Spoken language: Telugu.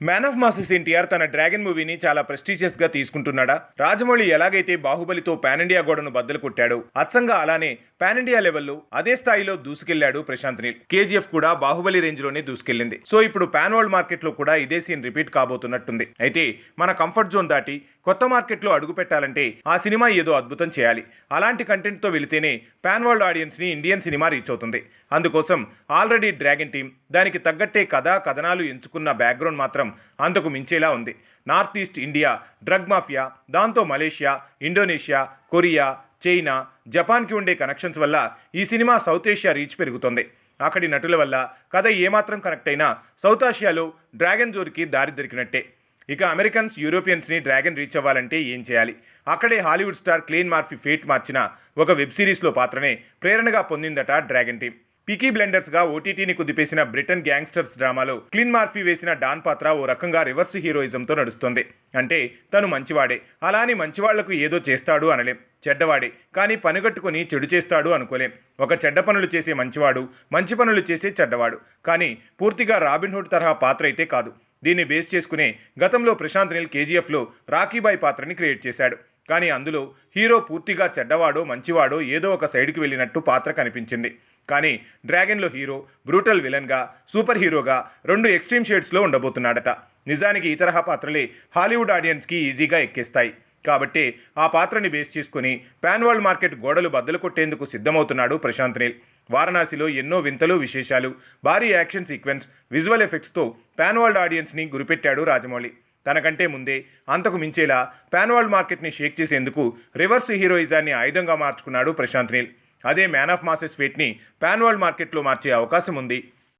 మ్యాన్ ఆఫ్ మాసెస్ ఎన్టీఆర్ తన డ్రాగన్ మూవీని చాలా ప్రెస్టీజియస్గా తీసుకుంటున్నాడా? రాజమౌళి ఎలాగైతే బాహుబలితో పాన్ ఇండియా గోడను బద్దలు కొట్టాడు అచ్చంగా అలానే పాన్ ఇండియా లెవెల్లో అదే స్థాయిలో దూసుకెళ్ళాడు ప్రశాంత్ నీల్. కేజీఎఫ్ కూడా బాహుబలి రేంజ్లోనే దూసుకెళ్ళింది సో ఇప్పుడు పాన్ వరల్డ్ మార్కెట్లో కూడా ఇదే సీన్ రిపీట్ కాబోతున్నట్టుంది. అయితే మన కంఫర్ట్ జోన్ దాటి కొత్త మార్కెట్లో అడుగు పెట్టాలంటే ఆ సినిమా ఏదో అద్భుతం చేయాలి. అలాంటి కంటెంట్తో వెళితేనే పాన్ వరల్డ్ ఆడియన్స్ని ఇండియన్ సినిమా రీచ్ అవుతుంది. అందుకోసం ఆల్రెడీ డ్రాగన్ టీం దానికి తగ్గట్టే కథా కథనాలు ఎంచుకున్న బ్యాక్గ్రౌండ్ మాత్రం అంతకు మించేలా ఉంది. North east India drug mafia దాంతో మలేషియా ఇండోనేషియా కొరియా చైనా జపాన్కి ఉండే కనెక్షన్స్ వల్ల ఈ సినిమా సౌత్ ఏషియా రీచ్ పెరుగుతుంది. అక్కడి నటుల వల్ల కథ ఏమాత్రం కనెక్ట్ అయినా సౌత్ ఆసియాలో డ్రాగన్ జోర్కి దారి దొరికినట్టే. ఇక అమెరికన్స్ యూరోపియన్స్ని డ్రాగన్ రీచ్ అవ్వాలంటే ఏం చేయాలి? అక్కడే Hollywood star Cillian Murphy fate మార్చిన ఒక వెబ్ సిరీస్లో పాత్రనే ప్రేరణగా పొందిందట డ్రాగన్ టీం. పికీ బ్లెండర్స్గా ఓటీటీని కుదిపేసిన బ్రిటన్ గ్యాంగ్స్టర్స్ డ్రామాలో క్లీన్ మార్ఫీ వేసిన డాన్ పాత్ర ఓ రకంగా రివర్స్ హీరోయిజంతో నడుస్తుంది. అంటే తను మంచివాడే. అలా అని మంచివాళ్ళకు ఏదో చేస్తాడు అనలేం. చెడ్డవాడే. కానీ పనిగట్టుకుని చెడు చేస్తాడు అనుకోలేం. ఒక చెడ్డ పనులు చేసే మంచివాడు మంచి పనులు చేసే చెడ్డవాడు. కానీ పూర్తిగా రాబిన్హుడ్ తరహా పాత్ర అయితే కాదు. దీన్ని బేస్ చేసుకునే గతంలో ప్రశాంత్ నీల్ కేజీఎఫ్లో రాఖీబాయ్ పాత్రని క్రియేట్ చేశాడు. కానీ అందులో హీరో పూర్తిగా చెడ్డవాడో మంచివాడో ఏదో ఒక సైడ్కి వెళ్ళినట్టు పాత్ర కనిపించింది. కానీ డ్రాగన్లో హీరో బ్రూటల్ విలన్గా సూపర్ హీరోగా రెండు ఎక్స్ట్రీమ్ షేడ్స్లో ఉండబోతున్నాడట. నిజానికి ఈ తరహా పాత్రలే హాలీవుడ్ ఆడియన్స్కి ఈజీగా ఎక్కేస్తాయి. కాబట్టి ఆ పాత్రని బేస్ చేసుకుని పాన్వాల్ వరల్డ్ మార్కెట్ గోడలు బద్దలు కొట్టేందుకు సిద్ధమవుతున్నాడు ప్రశాంత్ నీల్. వారణాసిలో ఎన్నో వింతలు విశేషాలు భారీ యాక్షన్ సీక్వెన్స్ విజువల్ ఎఫెక్ట్స్తో పాన్వాల్డ్ ఆడియన్స్ని గురిపెట్టాడు రాజమౌళి. తనకంటే ముందే అంతకు మించేలా పాన్ మార్కెట్ని షేక్ చేసేందుకు రివర్స్ హీరోయిజాన్ని ఆయుధంగా మార్చుకున్నాడు ప్రశాంత్ నీల్. అదే మ్యాన్ ఆఫ్ మాసెస్ ఫేట్ని పాన్ మార్కెట్లో మార్చే అవకాశం ఉంది.